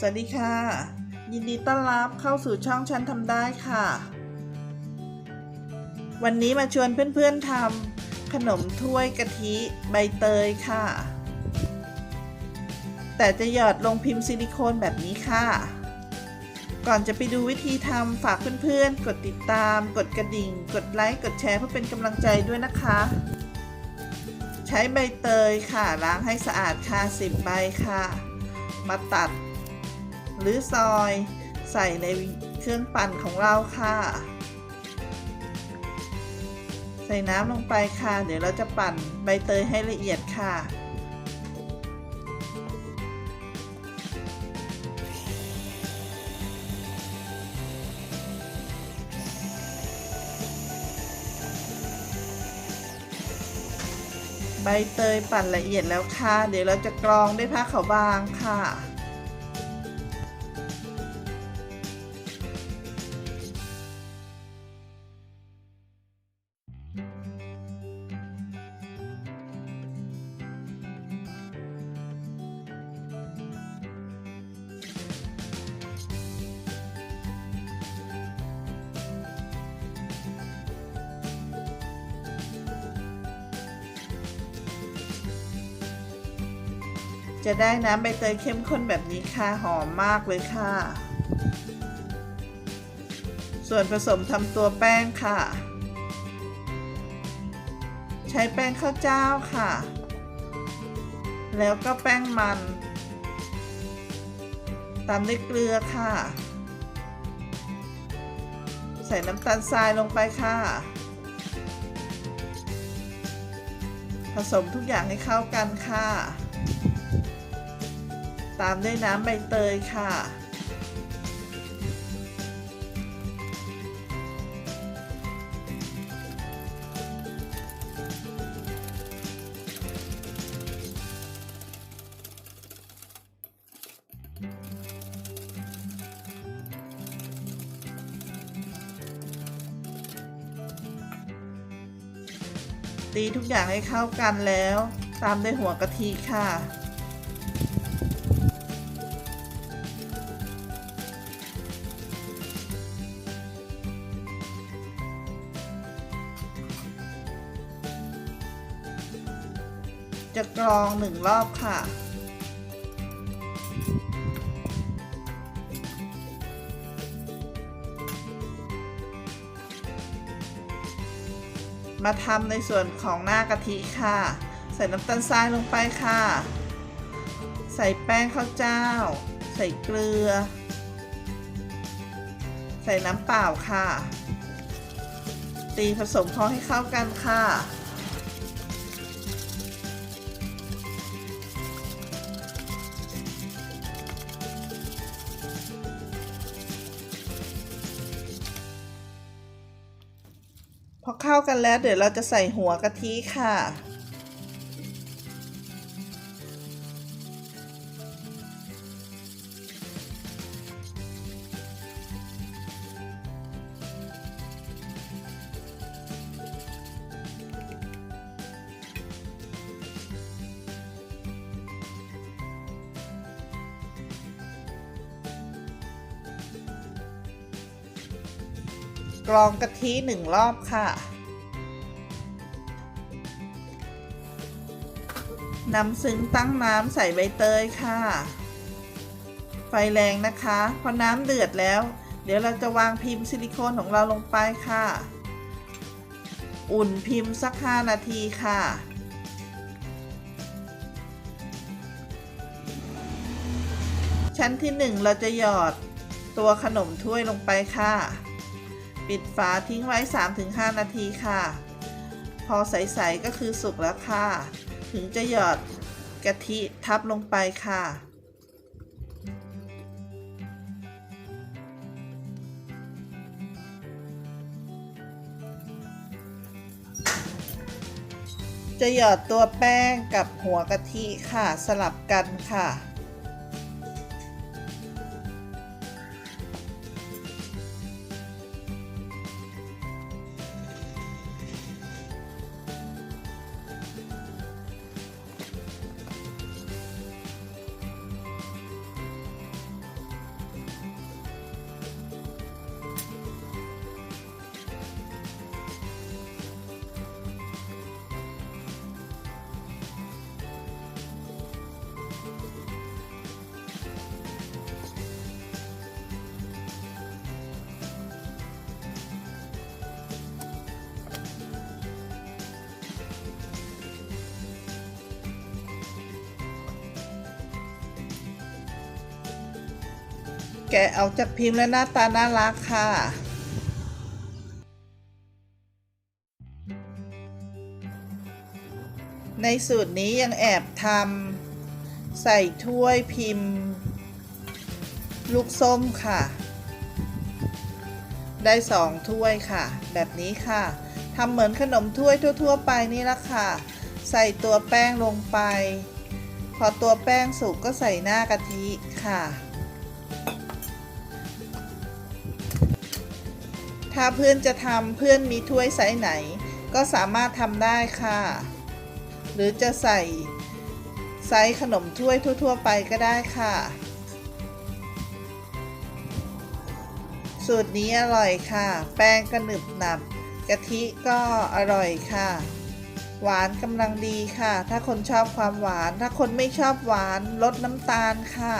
สวัสดีค่ะ ยินดีต้อนรับเข้าสู่ช่องฉันทำได้ค่ะ วันนี้มาชวนเพื่อนๆทำขนมถ้วยกะทิใบเตยค่ะ แต่จะหยอดลงพิมพ์ซิลิโคนแบบนี้ค่ะ ก่อนจะไปดูวิธีทำฝากเพื่อนๆ กดติดตาม กดกระดิ่ง กดไลค์ กดแชร์เพื่อเป็นกำลังใจด้วยนะคะ ใช้ใบเตยค่ะ ล้างให้สะอาดค่ะ10ใบค่ะ มาตัด หรือซอย ใส่ในเครื่องปั่นของเราค่ะ ใส่น้ำลงไปค่ะ เดี๋ยวเราจะปั่นใบเตยให้ละเอียดค่ะใบเตยปั่นละเอียดแล้วค่ะ เดี๋ยวเราจะกรองด้วยผ้าขาวบางค่ะ จะได้น้ำใบเตยเข้มข้นแบบนี้ค่ะ หอมมากเลยค่ะ ส่วนผสมทำตัวแป้งค่ะ ใช้แป้งข้าวเจ้าค่ะ แล้วก็แป้งมันตามด้วยเกลือค่ะ ใส่น้ำตาลทรายลงไปค่ะ ผสมทุกอย่างให้เข้ากันค่ะ ตามด้วยน้ำใบเตยค่ะ ตีทุกอย่างให้เข้ากันแล้ว ตามด้วยหัวกะทิค่ะ จะกรองหนึ่งรอบค่ะ มาทำในส่วนของหน้ากะทิค่ะ ใส่น้ำตาลทรายลงไปค่ะ ใส่แป้งข้าวเจ้า ใส่เกลือ ใส่น้ำเปล่าค่ะ ตีผสมพอให้เข้ากันค่ะ พอเข้ากันแล้วเดี๋ยวเราจะใส่หัวกะทิค่ะ กรองกะทิหนึ่งรอบค่ะนำซึ้งตั้งน้ำใส่ใบเตยค่ะ ไฟแรงนะคะพอน้ำเดือดแล้ว เดี๋ยวเราจะวางพิมพ์ซิลิโคนของเราลงไปค่ะ อุ่นพิมพ์สัก 5 นาทีค่ะชั้นที่ 1 เราจะหยอดตัวขนมถ้วยลงไปค่ะ ปิดฝาทิ้งไว้ 3-5 นาทีค่ะ พอใสๆก็คือสุกแล้วค่ะ ถึงจะหยอดกะทิทับลงไปค่ะ จะหยอดตัวแป้งกับหัวกะทิค่ะสลับกันค่ะ แกะออกจากพิมพ์และหน้าตาน่ารักค่ะ ในสูตรนี้ยังแอบทำใส่ถ้วยพิมพ์ ลูกส้มค่ะ ได้สองถ้วยค่ะ แบบนี้ค่ะทำเหมือนขนมถ้วยทั่ว ๆ ไปนี่ละค่ะ ใส่ตัวแป้งลงไป พอตัวแป้งสุกก็ใส่หน้ากะทิค่ะ ถ้าเพื่อนจะทำเพื่อนมีถ้วยไซส์ไหน ก็สามารถทำได้ค่ะ หรือจะใส่ไซส์ขนมถ้วยทั่ว ๆ ไปก็ได้ค่ะ สูตรนี้อร่อยค่ะ แป้งก็หนึบหนับกะทิก็อร่อยค่ะ หวานกำลังดีค่ะ ถ้าคนชอบความหวาน ถ้าคนไม่ชอบหวานลดน้ำตาลค่ะ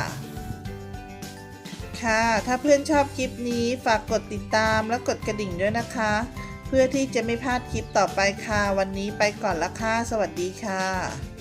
ค่ะ ถ้าเพื่อนชอบคลิปนี้ฝากกดติดตามและกดกระดิ่งด้วยนะคะ เพื่อที่จะไม่พลาดคลิปต่อไปค่ะ วันนี้ไปก่อนละค่ะ สวัสดีค่ะ